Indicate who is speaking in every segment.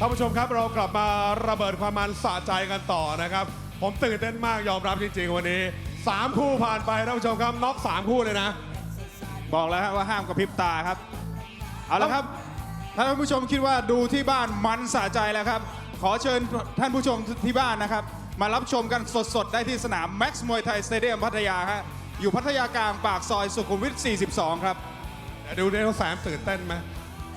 Speaker 1: ท่านผู้ชมครับเรากลับมาระเบิดความมันสะใจกันต่อนะครับ ผมตื่นเต้นมากยอมรับจริงๆวันนี้ 3 คู่ผ่านไปท่านผู้ชมครับน็อก3 คู่เลยนะ
Speaker 2: บอกแล้วครับว่าห้ามกระพริบตาครับ เอาละครับถ้าท่านผู้ชมคิดว่าดูที่บ้านมันสะใจแล้วครับ ขอเชิญท่านผู้ชมที่บ้านนะครับ มารับชมกันสดๆ ได้ที่สนาม Max มวยไทยสเตเดียมพัทยาฮะอยู่พัทยากลางปากซอยสุขุมวิท 42 ครับ
Speaker 1: ดูเดลแสมตื่นเต้นไหม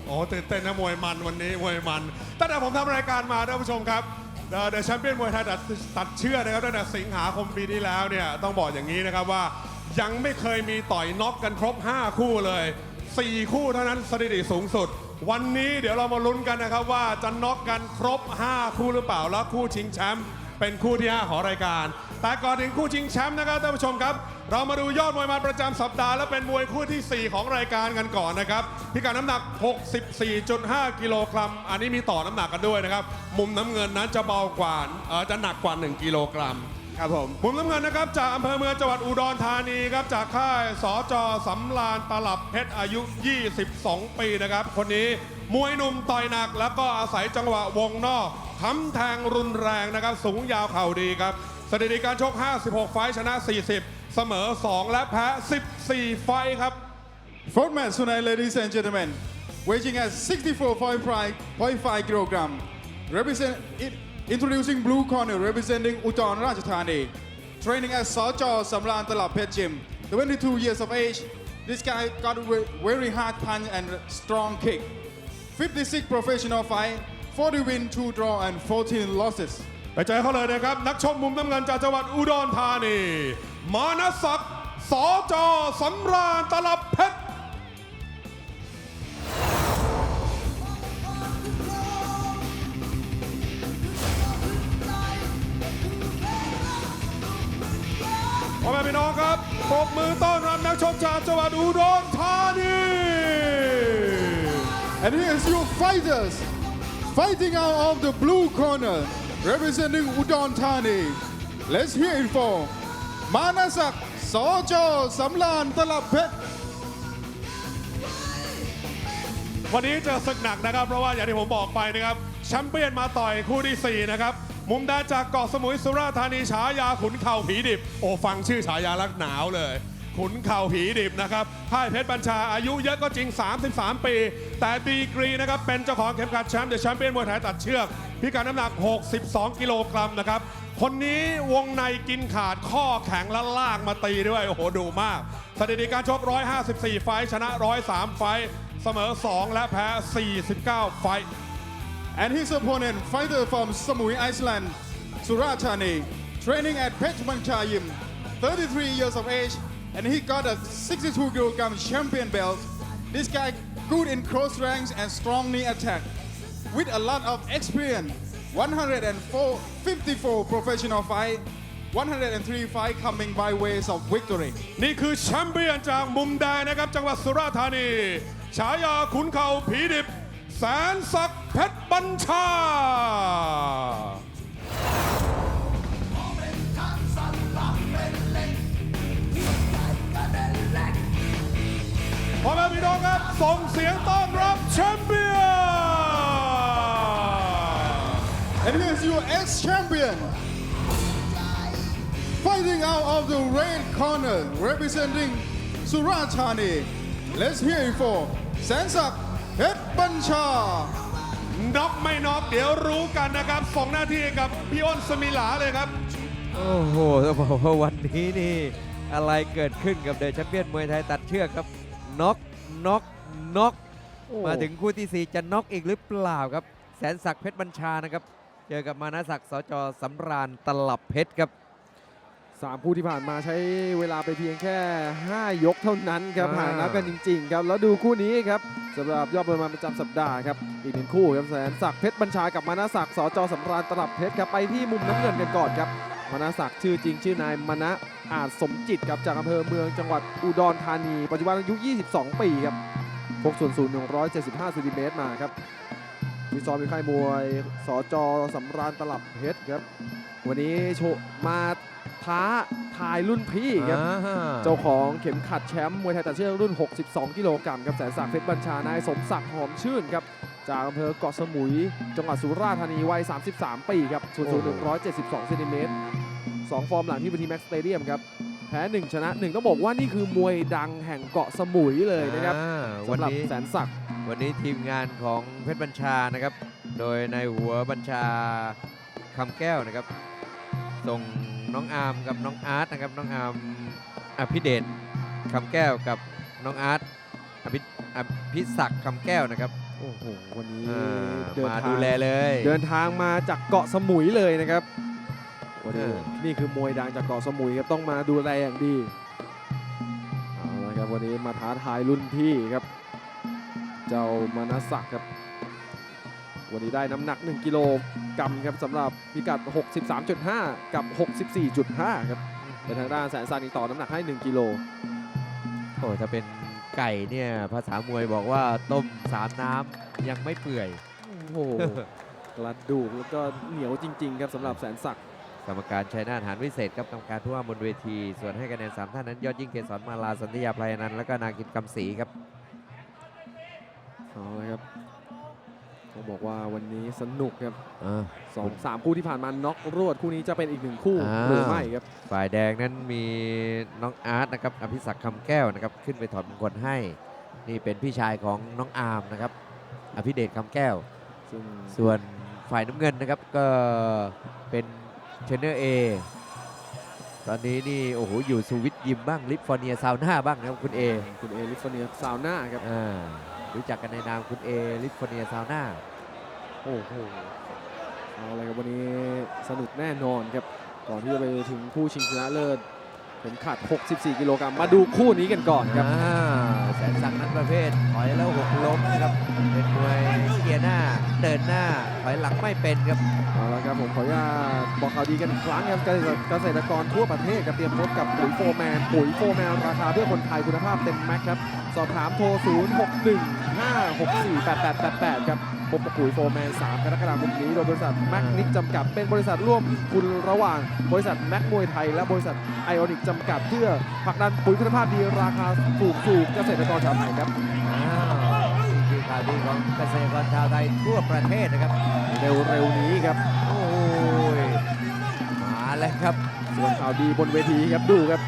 Speaker 1: โอ้ตื่นเต้นนะมวยมันวันนี้มวยมัน ตั้งแต่ผมทำรายการมาท่านผู้ชมครับเดอะแชมเปี้ยนมวยไทยตัดเชื่อนะครับตั้งแต่สิงหาคมปีที่แล้วเนี่ยต้องบอกอย่างนี้นะครับว่ายังไม่เคยมีต่อยน็อกกันครบ 5 คู่เลย 4 คู่เท่านั้นสถิติสูงสุด วันนี้เดี๋ยวเรามาลุ้นกันนะครับว่าจะน็อกกันครบ 5 คู่หรือเปล่าแล้วคู่ชิงแชมป์ เป็นคู่ที่ 5 ของรายการ แต่ก่อนถึงคู่ชิงแชมป์นะครับท่านผู้ชมครับ เรามาดูยอดมวยมันประจำสัปดาห์และเป็นมวยคู่ที่ 4 ของรายการกันก่อนนะครับ พิกัดน้ำหนัก 64.5 กิโลกรัม อันนี้มีต่อน้ำหนักกันด้วยนะครับ มุมน้ำเงินนั้นจะเบากว่าเอ่อจะหนักกว่า 1 กิโลกรัม
Speaker 2: ครับผม
Speaker 1: มุมน้ำเงินนะครับจากอำเภอเมืองจังหวัดอุดรธานีครับจากค่ายสจสำรานตลับเพชรอายุ 22 ปีนะครับ คนนี้ มวยหนุ่มต่อยหนัก แล้วก็อาศัยจังหวะวงนอกค้ำแทงรุนแรงนะครับ สูงยาวเข่าดีครับ สถิติการชก 56 ไฟชนะ 40 เสมอ 2 และแพ้ 14 ไฟครับ
Speaker 2: Fourth match tonight, ladies and gentlemen, weighing at 64.5 kilogram. Represent, introducing blue corner, representing Udon Rajthani. Training at Sajo Samran Talap Pet Gym. 22 years of age. This guy got very hard punch and strong kick. 56 professional fight, 40 win, 2 draw, and 14 losses.
Speaker 1: ไปเจอเขาเลยนะครับ นักชกมุมน้ำเงินจากจังหวัดอุดรธานี มานศักดิ์สจสำราญตลับเพชร พ่อแม่พี่น้องครับปรบมือต้อนรับนักชกจากจังหวัดอุดรธานี
Speaker 2: And here's your fighters, fighting out of the blue corner, representing Udon Thani. Let's hear it for Manasak Sojo Samlan Talapet.
Speaker 1: วันนี้เจอศึกหนักนะครับ เพราะว่าอย่างที่ผมบอกไปนะครับแชมเปี้ยนมาต่อยคู่ที่ 4 นะครับ มุมแดงจากเกาะสมุยสุราษฎร์ธานีฉายาขุนเข่าผีดิบ โอ้ ฟังชื่อฉายาลักหนาวเลย ขุนเข่าผีดิบนะครับค่ายเพชรบัญชาอายุเยอะก็จริง 33 ปี แต่ดีกรีนะครับเป็นเจ้าของเข็มขัดแชมป์เดอะแชมเปี้ยนมวยไทยตัดเชือก พิการน้ำหนัก 62 กิโลกรัมนะครับ คนนี้วงในกินขาดข้อแข็งและลากมาตีด้วย โอ้โหดูมาก สถิติการชก 154 ไฟชนะ 103 ไฟเสมอ 2 และแพ้ 49 ไฟท์
Speaker 2: And his opponent, fighter from Samui Iceland, Surat Thani, training at Pet Manchayim, 33 years of age, and he got a 62 kilogram champion belt. This guy good in close ranks and strong knee attack. With a lot of experience, 104, 54 professional fight, 103 fight coming by ways of victory.
Speaker 1: นี่คือแชมเปี้ยนจากมุมแดงนะครับ จังหวัดสุราษฎร์ธานี ฉายาขุนเข่าผีดิบ แสนศักดิ์เพชรบัญชา ส่งเสียงต้อนรับแชมเปี้ยน
Speaker 2: And here's your ex-champion. Fighting out of the red corner, representing Surat Thani. Let's hear it for Sansak Het Bancha.
Speaker 1: น็อกไม่น็อกเดี๋ยวรู้กันนะครับส่งหน้าที่กับพี่อ้นสมิลาเลยครับ
Speaker 3: โอ้โหต้องบอกว่าวันนี้นี่ อะไรเกิดขึ้นกับเดอะแชมเปี้ยนมวยไทยตัดเชือกครับน็อกน็อก น็อกมาถึงคู่ที่ 4 จะน็อกอีกหรือเปล่าครับ แสนศักดิ์เพชรบัญชานะครับ เจอกับมานะศักดิ์สจสำราญตลับเพชรครับ
Speaker 4: สามคู่ที่ผ่านมาใช้เวลาไปเพียงแค่ 5 ยกเท่านั้นครับ
Speaker 3: อ่า
Speaker 4: หานับกันจริง ๆ ครับ แล้วดูคู่นี้ครับสำหรับยอดมวยมันประจำสัปดาห์ครับ อีกหนึ่งคู่ครับแสนศักดิ์เพชรบัญชากับมานาศักดิ์สจสำราญตลับเพชรครับไปที่มุมน้ำเงินกันก่อนครับมานาศักดิ์ชื่อจริง ชื่อนายมณะอาจสมจิตครับจากอำเภอเมืองจังหวัดอุดรธานี ปัจจุบันอายุ 22 ปีครับ พกส่วนสูง175เซนติเมตรมาครับวิซอมมีค่ายมวยสจสำราญตลับเพชรครับ วันนี้โชว์มาท้าทายรุ่นพี่ครับ
Speaker 3: อ่า
Speaker 4: เจ้าของเข็มขัดแชมป์มวยไทยตัดเชือกรุ่น 62 กิโลกรัมครับแสนศักดิ์เพชรบัญชานายสมศักดิ์หอมชื่นครับ จากอำเภอเกาะสมุย จังหวัดสุราษฎร์ธานีวัย 33 ปีครับส่วนสูง
Speaker 3: โอ้โห
Speaker 4: 172เซนติเมตรสองฟอร์มหลังที่เวทีแม็กซ์สเตเดียมครับ แพ้1ชนะ1ต้องบอกว่านี่คือมวยดังแห่งเกาะสมุยเลยนะครับ
Speaker 3: อ่าวัน
Speaker 4: สำหรับ
Speaker 3: นี้
Speaker 4: แสนศักดิ์
Speaker 3: วันนี้ทีมงานของเพชรบัญชานะครับ โดยในหัวบัญชาคำแก้วนะครับ ส่งน้องอาร์มกับน้องอาร์ตนะครับน้องอาร์มอภิเดชคำแก้วกับน้องอาร์ตอภิอภิศักดิ์คำแก้วนะครับ
Speaker 4: โอ้โหวันนี้
Speaker 3: อ่า
Speaker 4: เดิน
Speaker 3: มา
Speaker 4: ทาง
Speaker 3: ดูแลเลย
Speaker 4: เดินทางมาจากเกาะสมุยเลยนะครับ วันนี้
Speaker 3: เออ
Speaker 4: นี่คือมวยดังจากเกาะสมุยครับต้องมาดูแลอย่างดีเอาละครับวันนี้มาท้าทายรุ่นพี่ครับ เจ้ามานศักดิ์ครับ วันนี้ได้น้ำหนัก 1 กิโลกรัมครับสำหรับพิกัด 63.5 กับ 64.5 ครับเป็นทางด้านแสนซานีต่อน้ำหนักให้ 1 กิโล
Speaker 3: โอ้ถ้าเป็นไก่เนี่ยภาษามวยบอกว่าต้มสามน้ำยังไม่เปื่อย
Speaker 4: โอ้โหกระดูกแล้วก็เหนียวจริง ๆ ครับสำหรับแสนศักดิ์
Speaker 3: กรรมการชัยนาทหารวิเศษครับกรรมการผู้ว่าบนเวที ส่วนให้คะแนน 3 ท่านนั้น ยอดยิ่งเกษรมาลาสันติยาพลายอนันต์และก็นากินกำศรีครับ
Speaker 4: เอาละครับต้องบอกว่าวันนี้สนุกครับ
Speaker 3: อ่า
Speaker 4: สองสามคู่ที่ผ่านมาน็อกรวดคู่นี้จะเป็นอีกหนึ่งคู่
Speaker 3: อ่า
Speaker 4: หรือไม่ครับ
Speaker 3: ฝ่ายแดงนั้นมีน้องอาร์ตนะครับอภิศักดิ์คำแก้วนะครับขึ้นไปถอดมงคลให้ นี่เป็นพี่ชายของน้องอาร์มนะครับอภิเดชคำแก้ว
Speaker 4: ซึ่ง
Speaker 3: ส่วนฝ่ายน้ำเงินนะครับก็เป็น เทรนเนอร์เอตอนนี้นี่โอ้โหอยู่สวิตยิมบ้างลิฟฟอร์เนียซาวน่าบ้างนะครับคุณเอ
Speaker 4: คุณเอลิฟเนียซาวน่าครับ
Speaker 3: อ่ารู้จักกันในนามคุณเอลิฟฟอร์เนียซาวน่า
Speaker 4: โอ้โหเอาละครับวันนี้สนุกแน่นอนครับก่อนที่จะไปถึงคู่ชิงชนะเลิศเข็มขัด64 กิโลกรัมมาดูคู่นี้กันก่อนครับ
Speaker 3: อ่าแสนสักดิ์นั้นประเภทถอยแล้วหกล้มนะครับเป็นมวยเกียร์หน้า เดินหน้าถอยหลังไม่เป็นครับ
Speaker 4: เอาละครับผมขออนุญาตบอกข่าวดีกันอีกครั้งครับเกษตรกรทั่วประเทศครับเตรียมพบกับปุ๋ยโฟร์แมนปุ๋ยโฟร์แมนราคาเพื่อคนไทยคุณภาพเต็มแม็กครับ สอบถามโทร 0 6 1 5 6 4 8 8 8 8 ครับพบกับปุ๋ยโฟร์แมน 3 กรกฎาคมนี้โดยบริษัทแม็กนิกจำกัด เป็นบริษัทร่วมทุนระหว่าง บริษัทแม็กมวยไทย และบริษัทไอออนิกจำกัดเพื่อผลักดันปุ๋ยคุณภาพดีราคาถูกสู่เกษตรกรชาวไทยครับ
Speaker 3: อ้า ข่าวดีของเกษตรกรชาวไทยทั่วประเทศนะครับ
Speaker 4: เร็วๆนี้ครับ
Speaker 3: โอ้ยมาแล้วครับ
Speaker 4: ส่วนข่าวดีบนเวทีครับดูครับ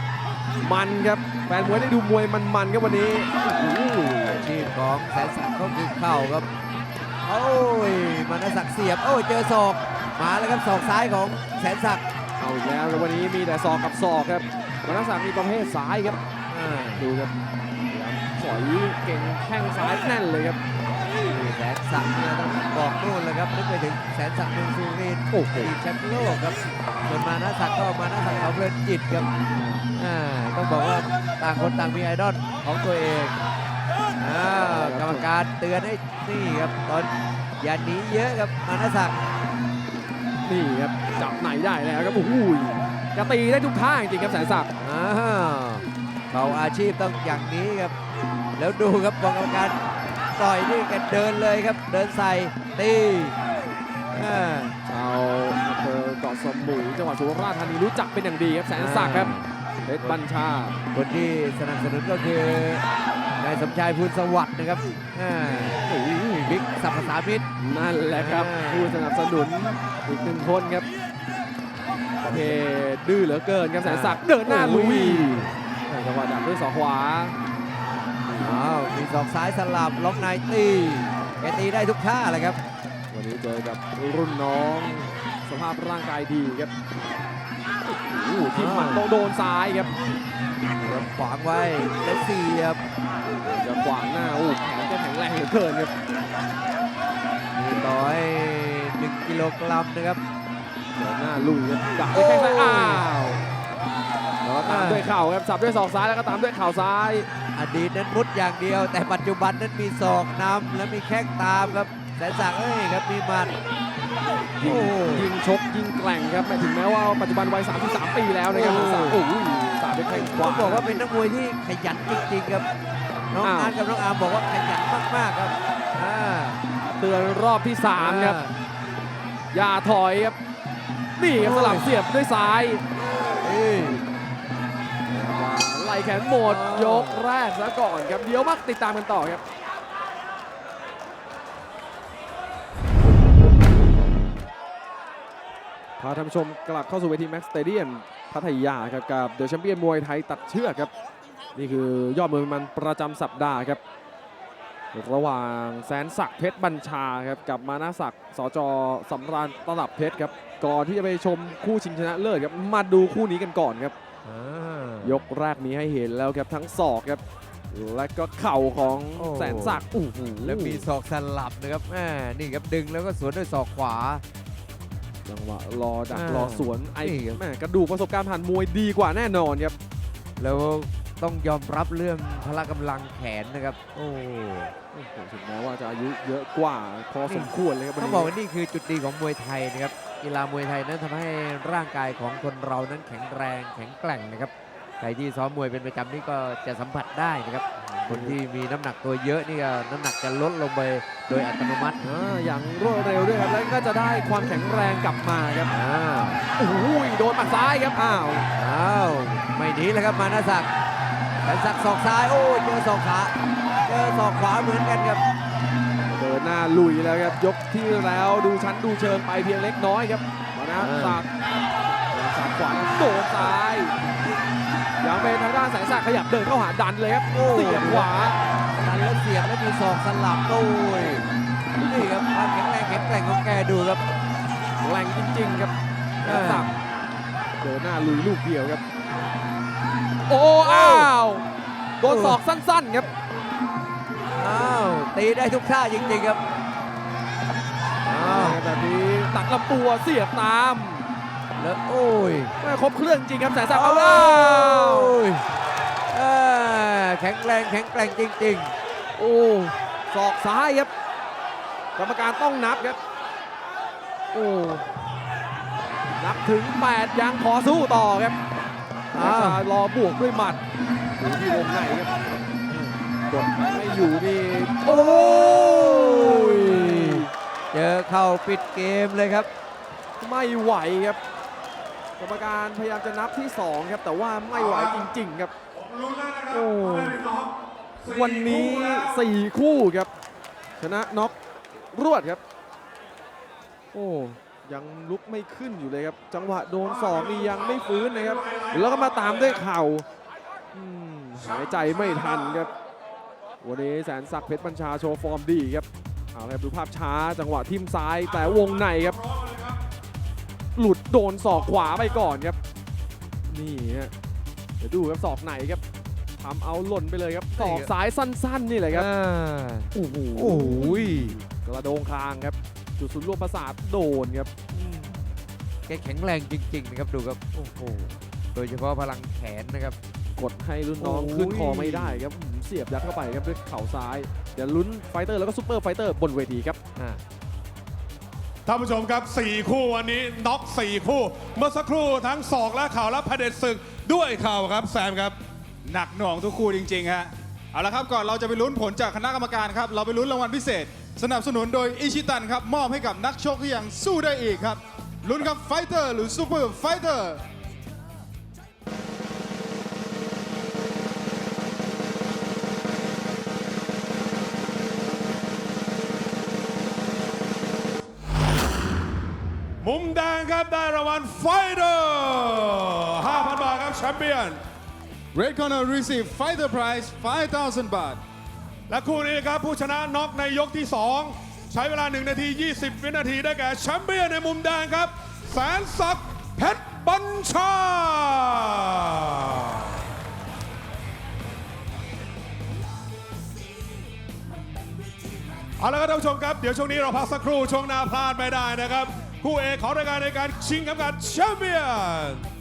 Speaker 4: มันครับแฟนมวยได้ดูมวยมันๆครับวันนี้โอ้โห
Speaker 3: อาชีพของแสนสักดิ์ก็คือเข่าครับโอ้ยมานศักดิ์เสียบโอ้ยเจอศอกมาแล้วครับศอกซ้ายของแสนศักดิ์
Speaker 4: เอาอีกแล้วครับวันนี้มีแต่ศอกกับศอกครับวันนักศักดิ์มีประเภทซ้ายครับ
Speaker 3: อ่า
Speaker 4: ดูครับสอยเก่งแข้งซ้ายแน่นเลยครับ
Speaker 3: นี่แสนศักดิ์เนี่ยต้องบอกนู่นเลยครับนึกไปถึงแสนศักดิ์เมืองสุรินทร์
Speaker 4: โอ้โห
Speaker 3: อดีตแชมป์โลกครับส่วนมานศักดิ์ก็มานศักดิ์เขาเพลินจิตครับอ่าต้องบอกว่าต่างคนต่างมีไอดอลของตัวเองอ่ากรรมการเตือนให้นี่ครับตอนอย่าหนีเยอะครับมานศักดิ์
Speaker 4: นี่ครับจับไหนได้แล้วครับโอ้โหจะตีได้ทุกท่าจริงๆครับแสนศักดิ์
Speaker 3: อ้าวเขาอาชีพต้องอย่างนี้ครับ แล้วดูครับกรรมการ ต่อยนี่กันเดินเลยครับ เดินใส่ตีอ่า
Speaker 4: ชาวอำเภอเกาะสมุยจังหวัดสุราษฎร์ธานีรู้จักเป็นอย่างดีครับแสนศักดิ์ครับเพชรบัญชา
Speaker 3: คนที่สนับสนุนก็คือนายสมชายพูนสวัสดิ์นะครับอ่าโอ้ยบิ๊กสัพพสามิตร
Speaker 4: นั่นแหละครับ
Speaker 3: อ่า
Speaker 4: ผู้สนับสนุนอีกหนึ่งคนครับประเภทดื้อเหลือเกินครับแสนศักดิ์เดินหน้าลุยแต่จังหวะดักด้วยศอกขวา
Speaker 3: อ้าวมีศอกซ้ายสลับล็อกในตีแกตีได้ทุกท่าเลยครับ
Speaker 4: วันนี้เจอกับรุ่นน้อง สภาพร่างกายดีครับโอ้โหที่หมันต้องโดนซ้ายครับ
Speaker 3: ขวางไว้และเสียบ
Speaker 4: จะขวางหน้าโอ้แขนก็แข็งแรงเหลือเกินครับ
Speaker 3: มีต่อยหนึ่งกิโลกรัมนะครับ
Speaker 4: เดินหน้าลุยครับดักด้วยแข้งซ้ายอ้าวแล้วก็ตามด้วยเข่าครับสับด้วยศอกซ้ายแล้วก็ตามด้วยเข่าซ้าย
Speaker 3: อ ดีตนั้นมุดอย่างเดียว แต่ปัจจุบันนั้นมีศอกนำและมีแข้งตามครับแสนศักดิ์เอ้ยครับมีหมัด
Speaker 4: ยิง
Speaker 3: โอ้
Speaker 4: ยิงชกยิงแกร่งครับแม้ถึงแม้ว่าปัจจุบันวัย 33 ปีแล้วนะครับ
Speaker 3: โอ้
Speaker 4: สามโอ้โหสามด้วยแข้งข
Speaker 3: ต้อ
Speaker 4: วาง
Speaker 3: บอกว่าเป็นนักมวยที่ขยันจริง ๆ ครับน้อง
Speaker 4: อ้าว
Speaker 3: อาร์ตกับน้องอาร์มบอกว่าขยันมากๆครับอ่า
Speaker 4: เตือนรอบที่3ครับอย่าถอยครับนี่ครับสลับเสียบด้วยซ้าย ส่แขนหมด
Speaker 3: ย
Speaker 4: กแรกซะก่อนครับ เดี๋ยวมาติดตามกันต่อครับพาท่านชมกลับเข้าสู่เวทีแม็กซ์สเตเดียมพัทยาครับกับเดอะแชมเปี้ยนมวยไทยตัดเชือกครับ นี่คือยอดมวยมันประจำสัปดาห์ครับ ระหว่างแสนศักดิ์เพชรบัญชาครับกับมานาศักดิ์สจสำราญตลับเพชรครับ ก่อนที่จะไปชมคู่ชิงชนะเลิศครับมาดูคู่นี้กันก่อนครับ
Speaker 3: ย
Speaker 4: กแรกมีให้เห็นแล้วครับทั้งศอกครับ และก็เข่าของ
Speaker 3: โอ้
Speaker 4: แสนศักดิ์โอ้โห
Speaker 3: แล้วมีศอกสลับนะครับแหมนี่ครับดึงแล้วก็สวนด้วยศอกขวา
Speaker 4: จังหวะรอดัก
Speaker 3: อ่าร
Speaker 4: อสวนไอ้
Speaker 3: นี่ครับ
Speaker 4: แม่กระดูกประสบการณ์ผ่านมวยดีกว่าแน่นอนครับ
Speaker 3: แล้วต้องยอมรับเรื่องพละกำลังแขนนะครับ โอ้
Speaker 4: โอ้โหถึงแม้ว่าจะอายุเยอะกว่าพอสมควรเลยครับวัน
Speaker 3: ต้อง
Speaker 4: นี้
Speaker 3: บอกว่านี่คือจุดดีของมวยไทยนะครับกีฬามวยไทยนั้นทำให้ร่างกายของคนเรานั้นแข็งแรงแข็งแกร่งนะครับ ใครที่ซ้อมมวยเป็นประจำนี่ก็จะสัมผัสได้นะครับคนที่มีน้ำหนักตัวเยอะนี่ก็น้ำหนักจะลดลงไปโดยอัตโนมัติ
Speaker 4: อ่าอย่างรวดเร็วด้วยครับแล้วก็จะได้ความแข็งแรงกลับมาครับ
Speaker 3: อ้าว
Speaker 4: โอ้โหโดนหมัดซ้ายครับอ้าว
Speaker 3: อ้าวไม่หนีแล้วครับมานาศักดิ์แต่ศักดิ์ศอกซ้ายโอ้เจอศอกขาเจอศอกขวาเหมือนกันครับ
Speaker 4: เดินหน้าลุยแล้วครับยกที่แล้วดูชั้นดูเชิงไปเพียงเล็กน้อยครับมานะ
Speaker 3: อ่า
Speaker 4: สักดิ์สักดิ์ขวาโดนซ้าย ยังเป็นทางด้านแสนศักดิ์ขยับเดินเข้าหาดันเลยครับเสียบขวา
Speaker 3: ดันแล้วเสียบแล้วมีศอกสลับโอ้ยนี่ครับความแข็งแรงแข็งแกร่งของแกดูครับ
Speaker 4: แรงจริงๆครับแสนศักดิ์เดินหน้าลุยลูกเดียวครับ โอ้อ้าวโดนศอกสั้นๆครับ
Speaker 3: อ้าวตีได้ทุกท่าจริงๆครับอ้าว
Speaker 4: แบบนี้ตัดลำตัวเสียบตาม
Speaker 3: แล้วโอ้ย
Speaker 4: ไม่ครบเครื่องจริงครับแสนศักดิ์
Speaker 3: อ้า
Speaker 4: เอาว้าว
Speaker 3: วเอ้อแข็งแรงแข็งแกร่งจริง
Speaker 4: โอ้ศอกซ้ายครับกรรมการต้องนับครับ โอ้นับถึง 8 ยังขอสู้ต่อครับ
Speaker 3: ๆ
Speaker 4: อา
Speaker 3: อ้าว
Speaker 4: รอบวกด้วยหมัดดูที่วงในครับกดไม่อยู่นี่
Speaker 3: โอ้ยเจอเข้าปิดเกมเลยครับ
Speaker 4: ไม่ไหวครับก รรมการพยายามจะนับที่ 2 ครับ แต่ว่าไม่ไหวจริง ๆ ครับ โอ้วันนี้ 4 คู่ครับ ชนะน็อกรวดครับ โอ้ยังลุกไม่ขึ้นอยู่เลยครับ จังหวะโดนสองนี่ยังไม่ฟื้นนะครับ แล้วก็มาตามด้วยเข่าอืมหายใจไม่ทันครับ วันนี้แสนศักดิ์เพชรบัญชาโชว์ฟอร์มดีครับ เอาละครับดูภาพช้าจังหวะทิมซ้ายแต่วงในครับหลุด โดนศอกขวาไปก่อนครับ นี่ฮะเดี๋ยวดูครับศอกไหนครับทำเอาหล่นไปเลยครับศอกซ้ายสั้นๆนี่แหละครับ
Speaker 3: อ่า
Speaker 4: โอ้โห
Speaker 3: โอ้ย
Speaker 4: กระโดงคางครับ จุดศูนย์รวมประสาทโดนครับ
Speaker 3: แกแข็งแรงจริงๆนะครับดูครับโอ้โหโดยเฉพาะพลังแขนนะครับ
Speaker 4: กดให้รุ่นน้อง
Speaker 3: โอ้ย
Speaker 4: ขึ้นคอไม่ได้ครับอืมเสียบยัดเข้าไปครับด้วยเข่าซ้าย เดี๋ยวลุ้นไฟเตอร์แล้วก็ซูเปอร์ไฟเตอร์บนเวทีครับ
Speaker 3: อ่า
Speaker 1: ท่านผู้ชมครับ 4 คู่วันนี้น็อก4 คู่ เมื่อสักครู่ทั้งศอกและเข่าและพเด็จศึกด้วยเข่าครับแซมครับ
Speaker 2: หนักหน่วงทุกคู่จริง ๆ ฮะ เอาละครับก่อนเราจะไปลุ้นผลจากคณะกรรมการครับ เราไปลุ้นรางวัลพิเศษ สนับสนุนโดยอิชิตันครับ มอบให้กับนักชกที่ยังสู้ได้อีกครับลุ้นครับไฟเตอร์หรือซูเปอร์ไฟเตอร์
Speaker 1: แดงครับได้รางวัลไฟเตอร์5,000 บาทครับแชมเปี้ยน
Speaker 2: Red Corner receive fighter prize 5,000บาท
Speaker 1: และคู่นี้นะครับผู้ชนะน็อกในยกที่ 2 ใช้เวลา 1 นาที 20 วินาทีได้แก่แชมเปี้ยนในมุมแดงครับ แสนศักดิ์เพชรบัญชา เอาละครับท่านผู้ชมครับ เดี๋ยวช่วงนี้เราพักสักครู่ช่วงหน้าพลาดไม่ได้นะครับ คู่เอกของรายการในการชิงคำกัดแชมเปี้ยน